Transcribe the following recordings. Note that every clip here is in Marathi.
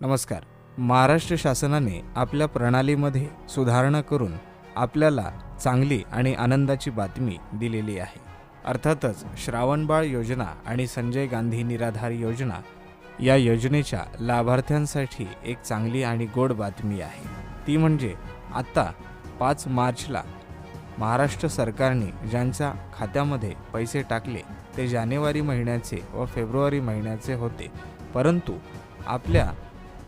नमस्कार. महाराष्ट्र शासनाने आपल्या प्रणालीमध्ये सुधारणा करून आपल्याला चांगली आणि आनंदाची बातमी दिलेली आहे. अर्थातच श्रावणबाळ योजना आणि संजय गांधी निराधार योजना या योजनेच्या लाभार्थ्यांसाठी एक चांगली आणि गोड बातमी आहे. ती म्हणजे आत्ता पाच मार्चला महाराष्ट्र सरकारने ज्यांच्या खात्यामध्ये पैसे टाकले ते जानेवारी महिन्याचे व फेब्रुवारी महिन्याचे होते. परंतु आपल्या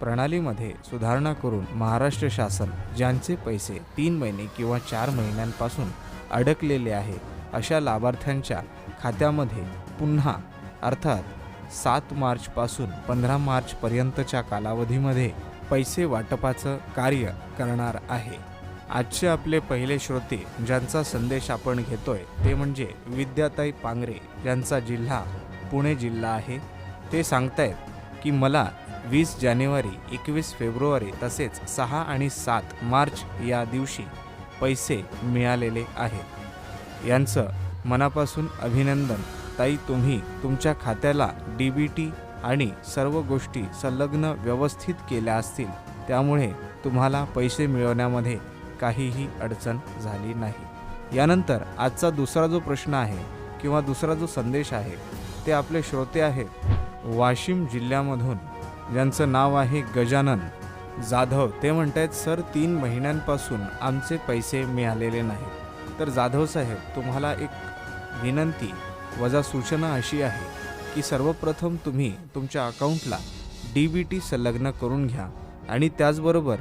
प्रणालीमध्ये सुधारणा करून महाराष्ट्र शासन ज्यांचे पैसे तीन महिने किंवा चार महिन्यांपासून अडकलेले आहे अशा लाभार्थ्यांच्या खात्यामध्ये पुन्हा अर्थात सात मार्चपासून पंधरा मार्चपर्यंतच्या कालावधीमध्ये पैसे वाटपाचं कार्य करणार आहे. आजचे आपले पहिले श्रोते ज्यांचा संदेश आपण घेतोय ते म्हणजे विद्याताई पांगरे यांचा जिल्हा पुणे जिल्हा आहे. ते सांगतायत की मला वीस जानेवारी एकवीस फेब्रुवारी तसेच सहा आणि सात मार्च या दिवशी पैसे मिळालेले आहेत. यांचं मनापासून अभिनंदन. ताई तुम्ही तुमच्या खात्याला डी बी टी आणि सर्व गोष्टी संलग्न व्यवस्थित केल्या असतील त्यामुळे तुम्हाला पैसे मिळवण्यामध्ये काहीही अडचण झाली नाही. यानंतर आजचा दुसरा जो प्रश्न आहे किंवा दुसरा जो संदेश आहे ते आपले श्रोते आहेत वाशिम जिल्ह्यामधून ज्यांचं नाव आहे गजानन. जाधव ते म्हणत आहेत सर तीन महिन्यांपासून आमचे पैसे मिळालेले नाहीत. तर जाधव साहेब तुम्हाला एक विनंती वजा सूचना अशी आहे की सर्वप्रथम तुम्ही तुमच्या अकाउंटला डी बी टी संलग्न करून घ्या आणि त्याचबरोबर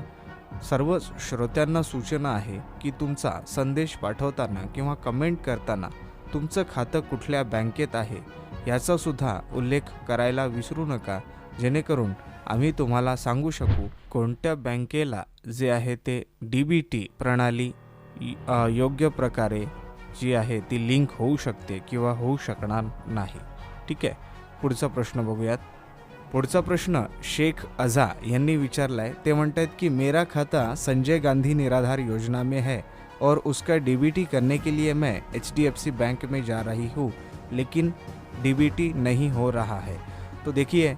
सर्व श्रोत्यांना सूचना आहे की तुमचा संदेश पाठवताना किंवा कमेंट करताना तुमचं खातं कुठल्या बँकेत आहे याचासुद्धा उल्लेख करायला विसरू नका जेणेकरून आम्ही तुम्हाला सांगू शकू कोणत्या बँकेला जे आहे ते डी बी टी प्रणाली योग्य प्रकारे जी आहे ती लिंक होऊ शकते किंवा होऊ शकणार नाही. ठीक आहे? पुढचा प्रश्न बघूयात. पुढचा प्रश्न शेख अझा यांनी विचारलाय ते म्हणत आहेत की मेरा खाता संजय गांधी निराधार योजना में है और उसका डी बी टी करने के लिए मैं H D F C bank में जा रही हूँ लेकिन डी बी टी नहीं हो रहा है। तो देखिए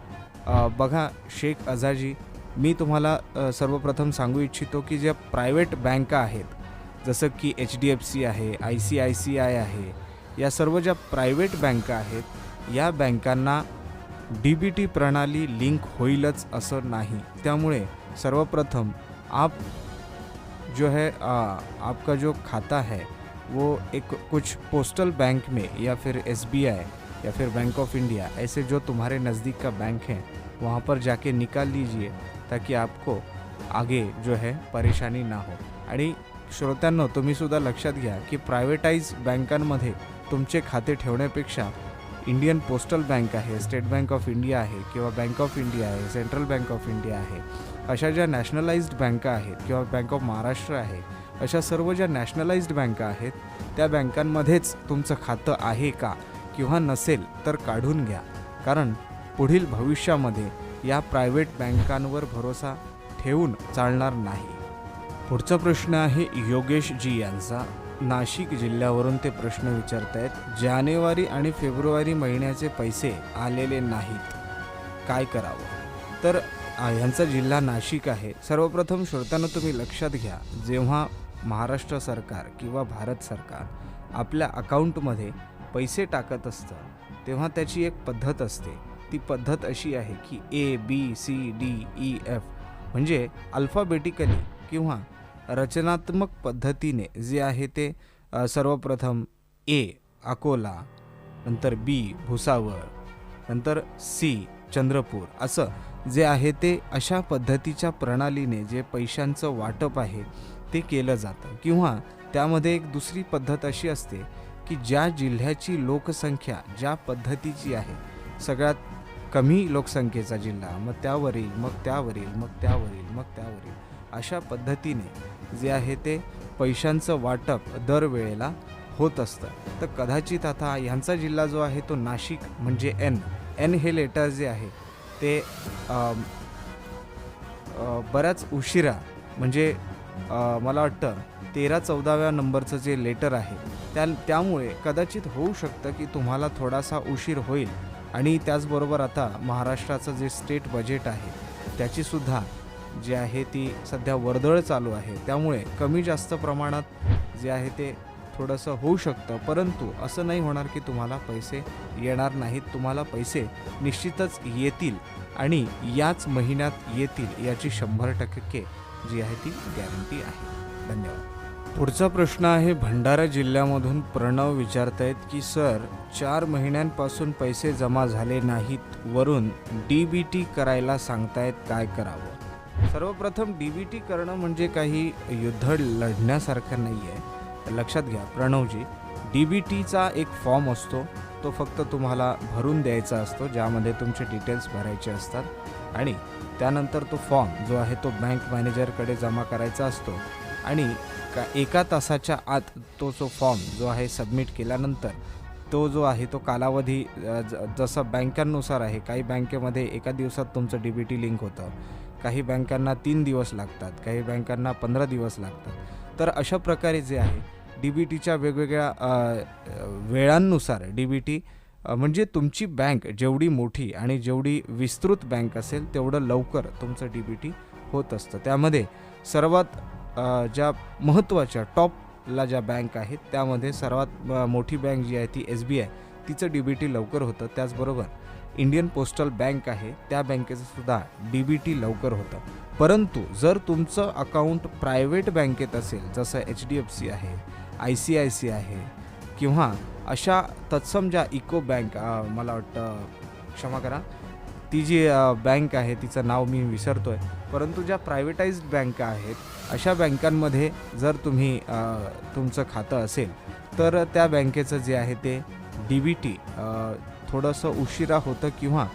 बघा शेख अझाजी मी तुम्हाला सर्वप्रथम सांगू इच्छितो की ज्या प्रायव्हेट बँका आहेत जसं की एच डी एफ सी आहे I C I C I आहे या सर्व ज्या प्रायव्हेट बँका आहेत या बँकांना डी बी टी प्रणाली लिंक होईलच असं नाही. त्यामुळे सर्वप्रथम आप जो है आ, आपका जो खाता है वो एक कुछ पोस्टल बैंक में या फिर एस बी आई या फिर बैंक ऑफ इंडिया ऐसे जो तुम्हारे नज़दीक का बैंक है वहाँ पर जाके निकाल लीजिए ताकि आपको आगे जो है परेशानी ना हो। आणि श्रोत्यांनो तुम्हीसुद्धा लक्षात घ्या की प्रायव्हेटाईज बँकांमध्ये तुमचे खाते ठेवण्यापेक्षा इंडियन पोस्टल बँक आहे स्टेट बँक ऑफ इंडिया आहे किंवा बँक ऑफ इंडिया आहे सेंट्रल बँक ऑफ इंडिया आहे अशा ज्या नॅशनलाइज्ड बँका आहेत किंवा बँक ऑफ महाराष्ट्र आहे अशा सर्व ज्या नॅशनलाइज्ड बँका आहेत त्या बँकांमध्येच तुमचं खातं आहे का? किंवा नसेल तर काढून घ्या. कारण पुढील भविष्यामध्ये या प्रायव्हेट बँकांवर भरोसा ठेवून चालणार नाही. पुढचा प्रश्न आहे योगेश जी यांचा. नाशिक जिल्ह्यावरून ते प्रश्न विचारत आहेत जानेवारी आणि फेब्रुवारी महिन्याचे पैसे आलेले नाहीत. काय करावं? तर ह्यांचा यांचा जिल्हा नाशिक आहे. सर्वप्रथम श्रोत्यांना तुम्ही लक्षात घ्या. जेव्हा महाराष्ट्र सरकार किंवा भारत सरकार आपल्या अकाउंटमध्ये पैसे टाकत असतं तेव्हा त्याची एक पद्धत असते. ती पद्धत अशी आहे की A B C D E F म्हणजे अल्फाबेटिकली किंवा रचनात्मक पद्धतीने जे आहे ते सर्वप्रथम ए अकोला नंतर बी भुसावळ नंतर सी चंद्रपूर. असं जे आहे ते अशा पद्धतीच्या प्रणालीने जे पैशांचं वाटप आहे ते केलं जातं. किंवा त्यामध्ये एक दुसरी पद्धत अशी असते की ज्या जिल्ह्याची लोकसंख्या ज्या पद्धतीची आहे सगळ्यात कमी लोकसंख्येचा जिल्हा मग त्यावरील मग त्यावरील मग त्यावरील मग त्यावरील अशा पद्धतीने जे आहे ते पैशांचं वाटप दरवेळेला होत असतं. तर कदाचित आता ह्यांचा जिल्हा जो आहे तो नाशिक म्हणजे एन. एन हे लेटर जे आहे ते बऱ्याच उशिरा म्हणजे मला वाटतं तेरा चौदाव्या नंबरचं जे लेटर आहे त्या त्यामुळे कदाचित होऊ शकतं की तुम्हाला थोडासा उशीर होईल. आणि त्याचबरोबर आता महाराष्ट्राचं जे स्टेट बजेट आहे त्याचीसुद्धा जी आहे ती सध्या वर्दळ चालू आहे. त्यामुळे कमी जास्त प्रमाणात जे आहे ते थोडंसं होऊ शकतं. परंतु असं नाही होणार की तुम्हाला पैसे येणार नाहीत. तुम्हाला पैसे निश्चितच येतील आणि याच महिन्यात येतील याची शंभर टक्के जी आहे ती गॅरंटी आहे. धन्यवाद. पुढचा प्रश्न आहे भंडारा जिल्ह्यामधून प्रणव विचारतायत की सर चार महिन्यांपासून पैसे जमा झाले नाहीत वरून डी बी टी करायला सांगतायत काय करावं? सर्वप्रथम डी बी टी करणं म्हणजे काही युद्ध लढण्यासारखं नाही आहे लक्षात घ्या प्रणवजी डी बी टीचा एक फॉर्म असतो तो फक्त तुम्हाला भरून द्यायचा असतो ज्यामध्ये तुमचे डिटेल्स भरायचे असतात आणि त्यानंतर तो फॉर्म जो आहे तो बँक मॅनेजरकडे जमा करायचा असतो. आणि का? एका तासाच्या आत तो जो फॉर्म जो आहे सबमिट केल्यानंतर तो जो आहे तो कालावधी ज- जसं बँकांनुसार आहे काही बँकेमध्ये एका दिवसात तुमचं डी बी टी लिंक होतं. काही बँकांना तीन दिवस लागतात काही बँकांना पंधरा दिवस लागतात. तर अशा प्रकारे जे आहे डी बी टीच्या वेगवेगळ्या वेळांनुसार डी बी टी म्हणजे तुमची बँक जेवढी मोठी आणि जेवढी विस्तृत बँक असेल तेवढं लवकर तुमचं डी बी टी होत असतं. त्यामध्ये सर्वात ज्या महत्त्वाच्या टॉपला ज्या बँक आहेत त्यामध्ये सर्वात मोठी बँक जी आहे ती एस बी आय. तिचं डी बी टी लवकर होतं त्याचबरोबर इंडियन पोस्टल बँक आहे त्या बँकेचं सुद्धा डी बी टी लवकर होतं. परंतु जर तुमचं अकाउंट प्रायव्हेट बँकेत असेल जसं एच डी एफ सी आहे I C I C I किंवा अशा तत्सम ज्या इको बँक मला वाटतं क्षमा करा ती जी बँक आहे तिचं नाव मी विसरतो आहे परंतु ज्या प्रायव्हेटाईज्ड बँका आहेत अशा बँकांमध्ये जर तुम्ही तुमचं खातं असेल तर त्या बँकेचं जे आहे ते डी बी टी थोडंसं उशिरा होतं किंवा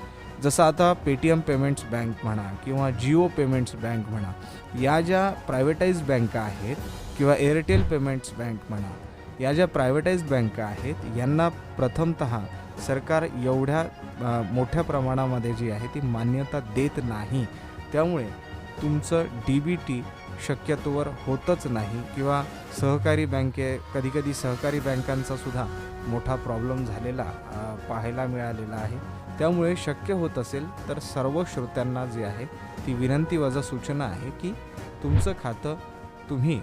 जसं आता पेटीएम पेमेंट्स बँक म्हणा किंवा जिओ पेमेंट्स बँक म्हणा या ज्या प्रायव्हेटाईज बँका आहेत किंवा एअरटेल पेमेंट्स बँक म्हणा या ज्या प्रायव्हेटाईज बँका आहेत यांना प्रथमत सरकार एवढ्या मोठ्या प्रमाणामध्ये जी आहे ती मान्यता देत नाही. त्यामुळे तुमचं डी बी टी शक्यतोवर होतच नाही किंवा सहकारी बँके कधीकधी सहकारी बँकांचा सुद्धा मोठा प्रॉब्लेम झालेला पाहायला मिळालेला आहे. त्यामुळे शक्य होत असेल तर सर्व श्रोत्यांना जे आहे ती विनंती वजा सूचना आहे की तुमचं खातं तुम्ही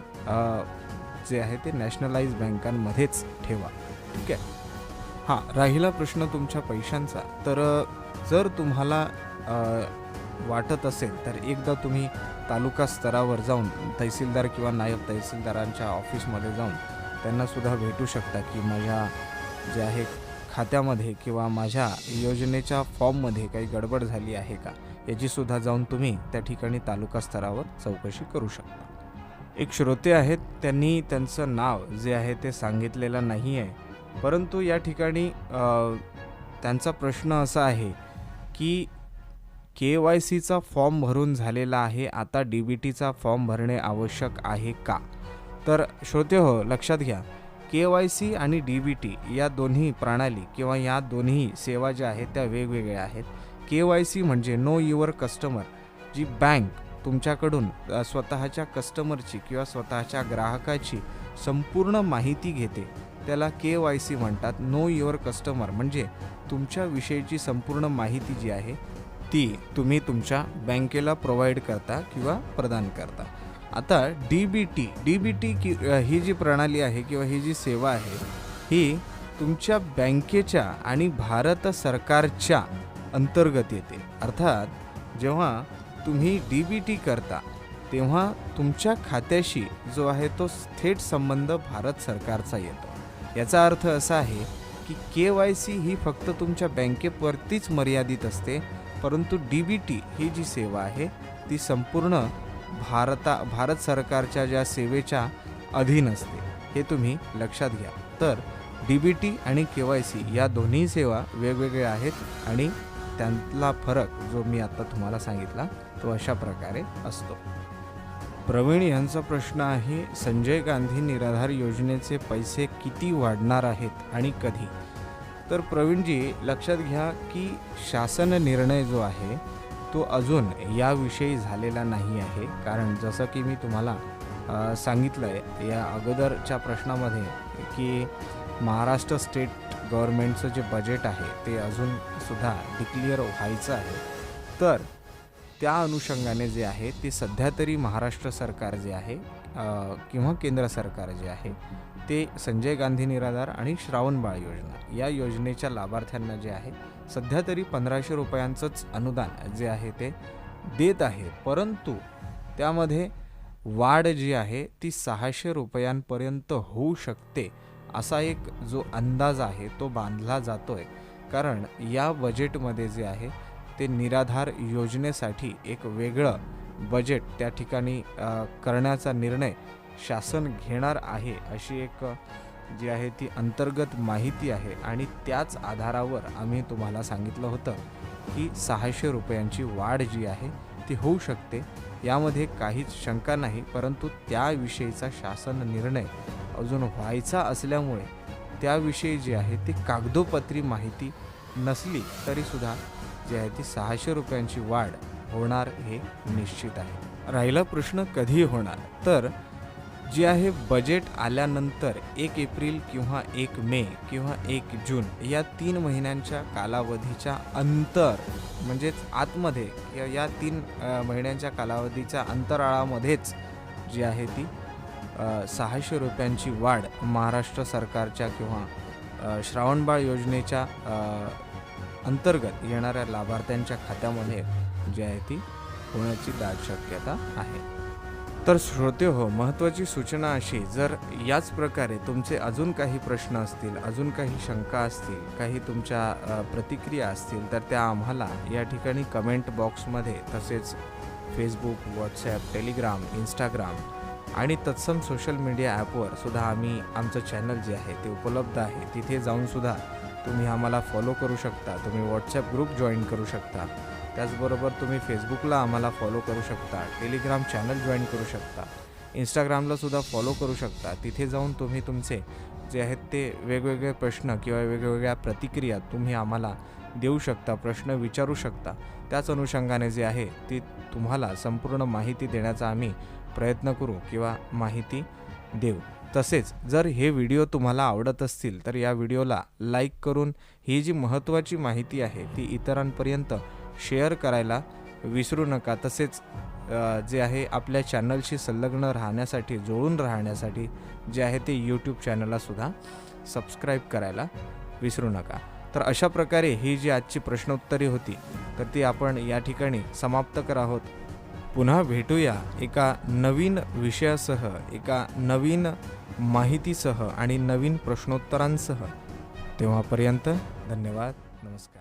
जे आहे ते नॅशनलाइज बँकांमध्येच ठेवा. ठीक आहे? हां राहिला प्रश्न तुमच्या पैशांचा. तर जर तुम्हाला वाटत असेल तर एकदा तुम्ही तालुका स्तरावर जाऊन तहसीलदार किंवा नायब तहसीलदारांच्या ऑफिसमध्ये जाऊन त्यांनासुद्धा भेटू शकता की माझ्या जे आहे खात्यामध्ये किंवा माझ्या योजनेच्या फॉर्ममध्ये काही गडबड झाली आहे का याचीसुद्धा जाऊन तुम्ही त्या ठिकाणी तालुका स्तरावर चौकशी करू शकता. एक श्रोते आहेत त्यांनी त्यांचं नाव जे आहे ते सांगितलेलं नाही आहे परंतु या ठिकाणी त्यांचा प्रश्न असा आहे की के वाय सीचा फॉर्म भरून झालेला आहे. आता डी बी टीचा फॉर्म भरणे आवश्यक आहे का? तर श्रोते हो लक्षात घ्या. के वाय सी आणि डी बी टी या दोन्ही प्रणाली किंवा या दोन्ही सेवा ज्या आहेत त्या वेगवेगळ्या आहेत. के वाय सी म्हणजे नो युअर कस्टमर जी बँक तुमच्याकडून स्वतःच्या कस्टमरची किंवा स्वतःच्या ग्राहकाची संपूर्ण माहिती घेते. त्याला के वाय सी म्हणतात. नो युअर कस्टमर म्हणजे तुमच्याविषयीची संपूर्ण माहिती जी आहे ती तुम्ही तुमच्या बँकेला प्रोव्हाइड करता किंवा प्रदान करता. आता D B T D B T की ही जी प्रणाली आहे किंवा ही जी सेवा आहे ही तुमच्या बँकेच्या आणि भारत सरकारच्या अंतर्गत येते. अर्थात जेव्हा तुम्ही डी बी टी करता तेव्हा तुमच्या खात्याशी जो आहे तो थेट संबंध भारत सरकारचा येतो. याचा अर्थ असा आहे की के वाय सी ही फक्त तुमच्या बँकेवरतीच मर्यादित असते परंतु डी बी टी ही जी सेवा आहे ती संपूर्ण भारता भारत सरकारच्या ज्या सेवेच्या अधीन असते हे तुम्ही लक्षात घ्या. तर डी बी टी आणि के वाय सी या दोन्ही सेवा वेगवेगळ्या आहेत आणि त्यांतला फरक जो मी आता तुम्हाला सांगितला तो अशा प्रकारे असतो. प्रवीण यांचा प्रश्न आहे संजय गांधी निराधार योजनेचे पैसे किती वाढणार आहेत आणि कधी? तर प्रवीणजी लक्षात घ्या की शासन निर्णय जो आहे तो अजून याविषयी झालेला नाही आहे. कारण जसं की मी तुम्हाला सांगितलं आहे या अगोदरच्या प्रश्नामध्ये की महाराष्ट्र स्टेट गव्हर्मेंटचं जे बजेट आहे ते अजूनसुद्धा डिक्लिअर व्हायचं आहे. तर त्या अनुषंगाने जे आहे ते सध्या तरी महाराष्ट्र सरकार जे आहे किंवा केंद्र सरकार जे आहे ते संजय गांधी निराधार आणि श्रावणबाळ योजना या योजनेच्या लाभार्थ्यांना जे आहे सध्या तरी पंधराशे रुपयांचंच अनुदान जे आहे ते देत आहे. परंतु त्यामध्ये वाढ जी आहे ती सहाशे रुपयांपर्यंत होऊ शकते असा एक जो अंदाज आहे तो बांधला जातो आहे कारण या बजेटमध्ये जे आहे ते निराधार योजनेसाठी एक वेगळं बजेट त्या ठिकाणी करण्याचा निर्णय शासन घेणार आहे अशी एक जी आहे ती अंतर्गत माहिती आहे. आणि त्याच आधारावर आम्ही तुम्हाला सांगितलं होतं की सहाशे रुपयांची वाढ जी आहे ती होऊ शकते. यामध्ये काहीच शंका नाही परंतु त्याविषयीचा शासन निर्णय अजून व्हायचा असल्यामुळे त्याविषयी जी आहे ती कागदोपत्री माहिती नसली तरीसुद्धा जी आहे ती सहाशे रुपयांची वाढ होणार हे निश्चित आहे. राहिला प्रश्न कधी होणार. तर जे आहे बजेट आल्यानंतर एक एप्रिल किंवा एक मे किंवा एक जून या तीन महिन्यांच्या कालावधीच्या अंतर म्हणजेच आतमध्ये या या तीन महिन्यांच्या कालावधीच्या अंतराळामध्येच जी आहे ती सहाशे रुपयांची वाढ महाराष्ट्र सरकारच्या किंवा श्रावणबाळ योजनेच्या अंतर्गत येणाऱ्या लाभार्थ्यांच्या खात्यामध्ये जी आहे ती होण्याची दाट शक्यता आहे. तर श्रोते हो महत्त्वाची सूचना अशी जर याच प्रकारे तुमचे अजून काही प्रश्न असतील अजून काही शंका असतील काही तुमच्या प्रतिक्रिया असतील तर त्या आम्हाला या ठिकाणी कमेंट बॉक्समध्ये तसेच फेसबुक व्हॉट्सॲप टेलिग्राम इंस्टाग्राम आणि तत्सम सोशल मीडिया ॲपवर सुद्धा आम्ही आमचं चॅनल जे आहे ते उपलब्ध आहे. तिथे जाऊन सुद्धा तुम्ही आम्हाला फॉलो करू शकता. तुम्ही व्हॉट्सॲप ग्रुप जॉईन करू शकता. त्याचबरोबर तुम्ही फेसबुकला आम्हाला फॉलो करू शकता टेलिग्राम चॅनल जॉईन करू शकता इंस्टाग्रामला सुद्धा फॉलो करू शकता. तिथे जाऊन तुम्ही तुमचे जे आहेत ते वेगवेगळे प्रश्न किंवा वेगवेगळ्या प्रतिक्रिया तुम्ही आम्हाला देऊ शकता प्रश्न विचारू शकता. त्याच अनुषंगाने जे आहे ती तुम्हाला संपूर्ण माहिती देण्याचा आम्ही प्रयत्न करू किंवा माहिती देऊ. तसेच जर हे व्हिडिओ तुम्हाला आवडत असतील तर या व्हिडिओला लाईक करून ही जी महत्त्वाची माहिती आहे ती इतरांपर्यंत शेअर करायला विसरू नका. तसेच जे आहे आपल्या चॅनलशी संलग्न राहण्यासाठी जोडून राहण्यासाठी जे आहे ते यूट्यूब चॅनललासुद्धा सबस्क्राईब करायला विसरू नका. तर अशा प्रकारे ही जी आजची प्रश्नोत्तरे होती तर ती आपण या ठिकाणी समाप्त कर आहोत. पुन्हा भेटूया एका नवीन विषयासह एका नवीन माहितीसह आणि नवीन प्रश्नोत्तरांसह. तेव्हापर्यंत धन्यवाद नमस्कार.